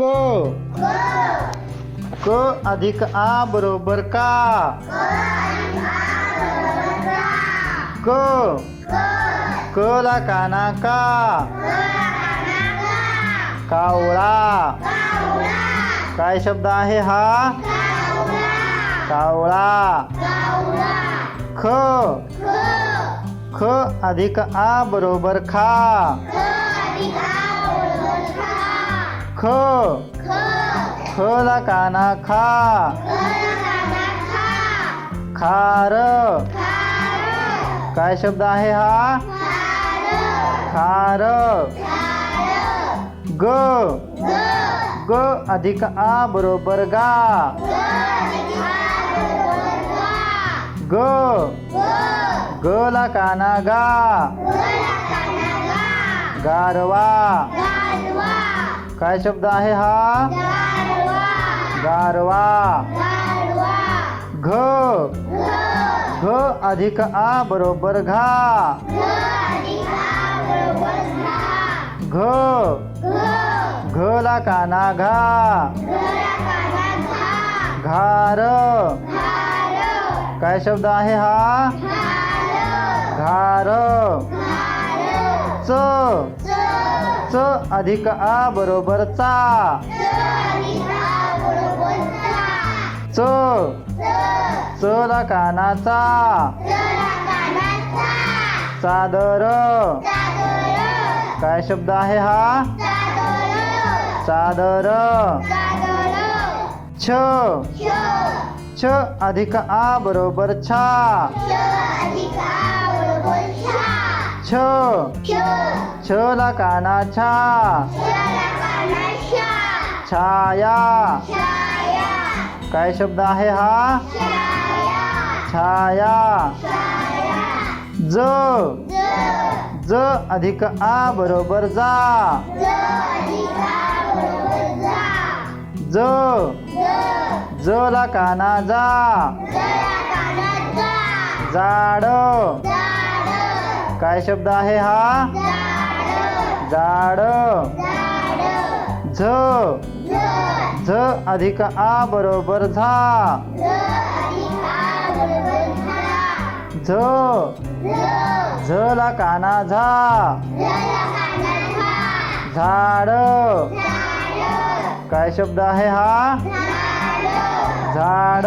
क. क अधिक आ बरोबर का. क. क ला काना का. कावळा. काय शब्द आहे हा? कावळा. ख. ख अधिक आ बरोबर खा. ख. ख. ला काना खा. खार. काय शब्द आहे हा? खार. ग. ग. अधिक आ बरोबर गा. ग. ग ला काना गा. गारवा. काय शब्द आहे हा? गारवा. घ. घ अधिक आ बरोबर घा. घ. घ ला काना घा. घार. काय शब्द आहे हा? घार. च. च अधिक आ बरोबर चा. च. च ला कानाचा. चादर. काय शब्द आहे हा? चादर. छ. छ अधिक आ बरोबर छा. छ। छ। ला कानाछा छाया। काय शब्द आहे हा? छाया। ज। ज। अधिक आ बरोबर जा। ज ज। ला काना जा जाड। काय शब्द आहे हा? जाड. झ. झ अधिक आ बरोबर झा. झ. झ ला काना झा. झाड. काय शब्द आहे हा? झाड.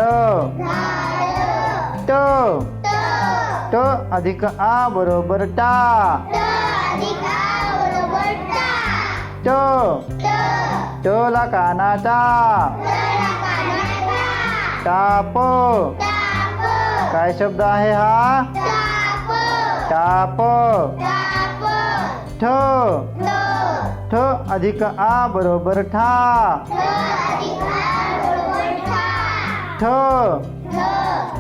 ट. ट अधिक आ बरोबर टा। टाप। काय शब्द आहे हा? टाप। ठ। ठ। अधिक आ बरोबर ठा। ठ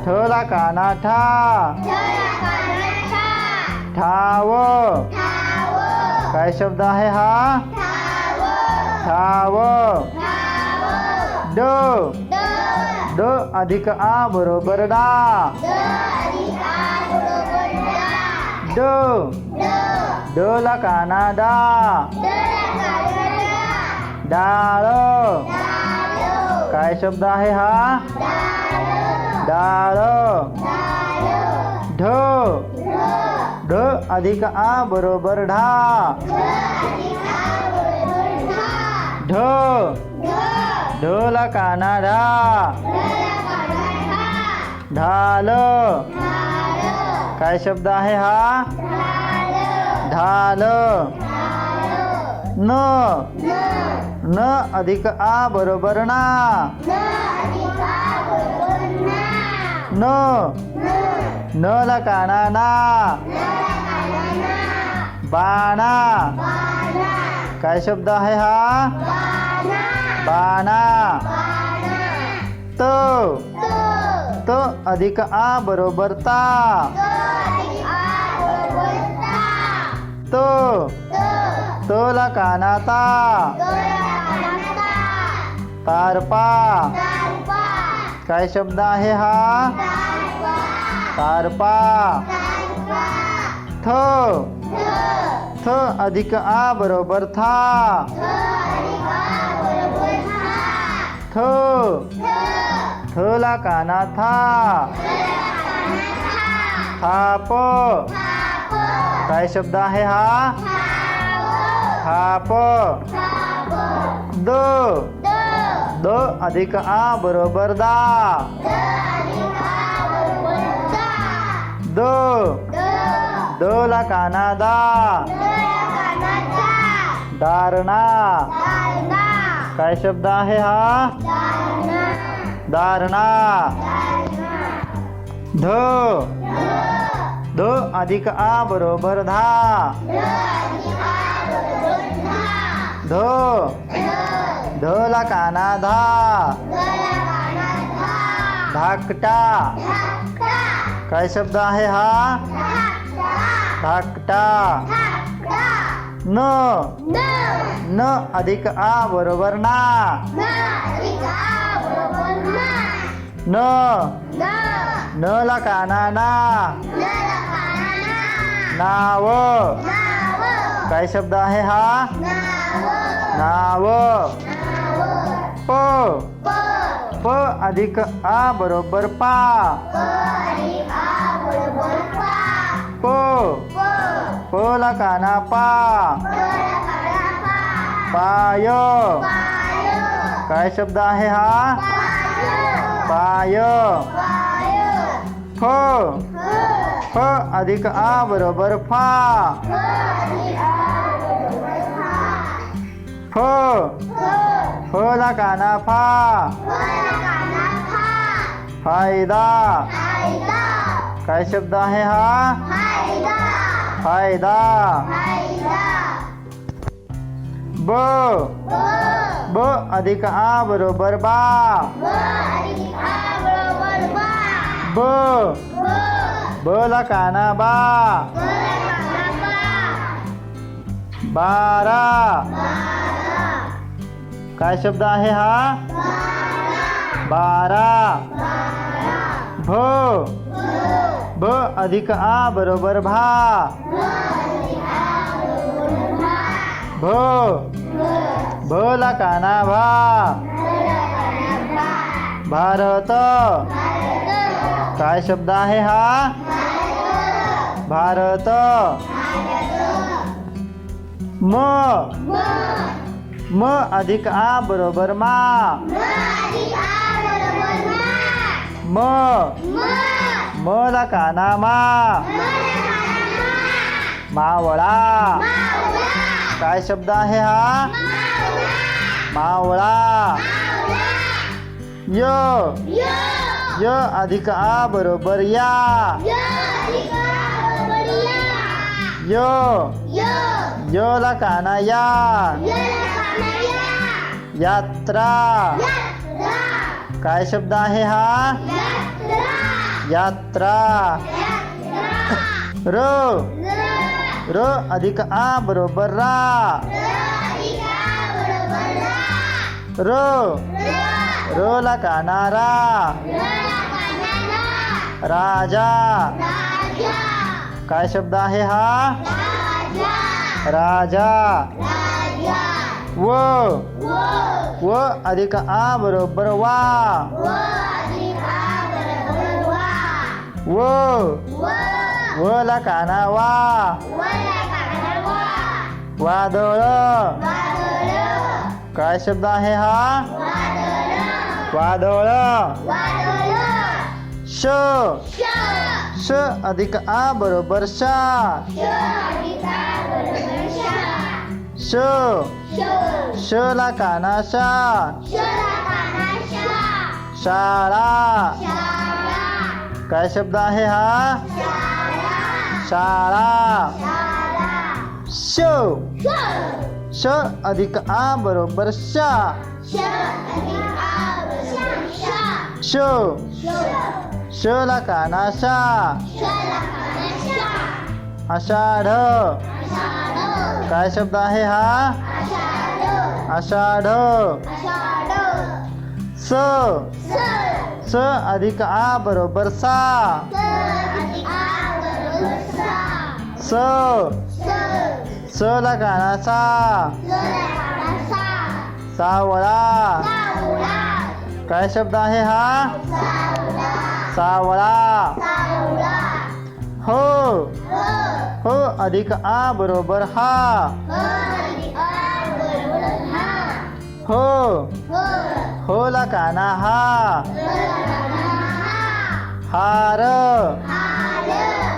ठ। ला काना ठा ठाव। काय शब्द आहे हा? ठाव। ड। ड। अधिक आ बरोबर डा। ड ड। ला काना डा। डाळ। काय शब्द आहे हा? डाळ। ढ। ढ अधिक आ बरोबर ढा. ढ. ढ काना ढा. ढाल. काय शब्द आहे हा? ढाल. न. न अधिक आ बरोबर ना. न. न ला काना ना. बाणा। काय शब्द है हा? बाणा। त। त। अधिक आ बरोबर ता। त त। ला काना ता। तारपा काय शब्द आहे हा? तारपा थ। थ अधिक आ बरोबर था। थ। काना था। थाप। शब्द आहे हा? थाप। द। द अधिक आ बरोबर दा। ला काना दा दारणा काय शब्द आहे हा? दारणा ध। ध। अधिक आ बरोबर धा। ध ध। ला काना धा धाकटा। काय शब्द आहे हा? धाकटा न। न। अधिक आ बरोबर ना। न न। ला काना ना। नाव। काय शब्द आहे हा? नाव। प। प अधिक आ बरोबर पा। प। प। ला काना पा। पाय। काय शब्द आहे हा? पाय। फ। फ। अधिक आ बरोबर फा। फ फ। ला काना फा फ़ायदा। काय शब्द आहे हा? फ़ायदा. ब. ब. अधिक आ बरोबर बा. ब ब. ला काना बा. बारा. काय शब्द आहे हा? बारा. भ. भ अधिक आ बरोबर भा। भ। भ ला काना भा। भारत। काय शब्द आहे हा? भारत। म। म अधिक आ बरोबर मा। म म ला काना मा मावळा काय शब्द आहे हा? मावळा य। य अधिक आ बरोबर या। य। य ला काना या। यात्रा। काय शब्द आहे हा? यात्रा। र। र। अधिक आ बरोबर रा। र र। ला काना रा राजा। काय शब्द आहे हा? राजा। व। व। अधिक आ बरोबर वा। व. व. ला काना वा. वादळ काय शब्द आहे हा? वादळ श. श. अधिक आ बरोबर शा. श श. ला काना शा. शाळा. काय शब्द आहे हा? शाळा. श. श अधिक आ बरोबर शा. श. श ला काना शा. आषाढ. काय शब्द आहे हा? आषाढ. स. स. अधिक आ बरोबर सा. स. स. ला काना सा. सावळा काय शब्द आहे हा? सावळा हो. हो अधिक आ बरोबर हा. हो। हो। ला काना हा। हार।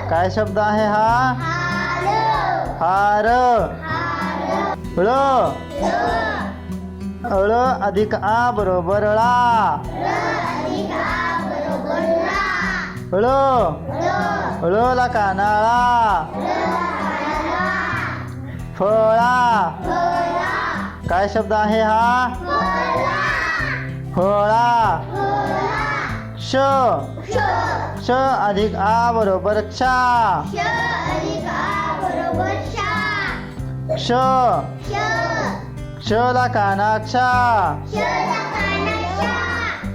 काय शब्द आहे हा? हार। ळ। ळ अधिक आ बरोबर ळा। ळ। ळ ला कानाळा फळा। काय शब्द आहे हा? फळा श. श अधिक आ बरोबर क्षा क्ष क्ष ला कानाक्षा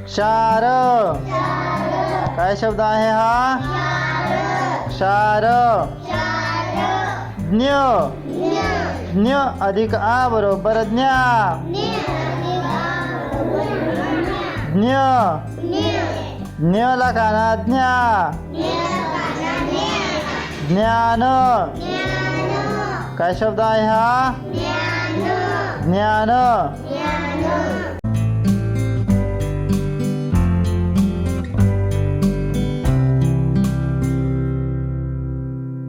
क्षार काय शब्द आहे हा? क्षार ज्ञ ज्ञ अधिक आ बरोबर ज्ञा। ज्ञ। ज्ञ लखाना ज्ञा। ज्ञान। का शब्द आहे हा? ज्ञान।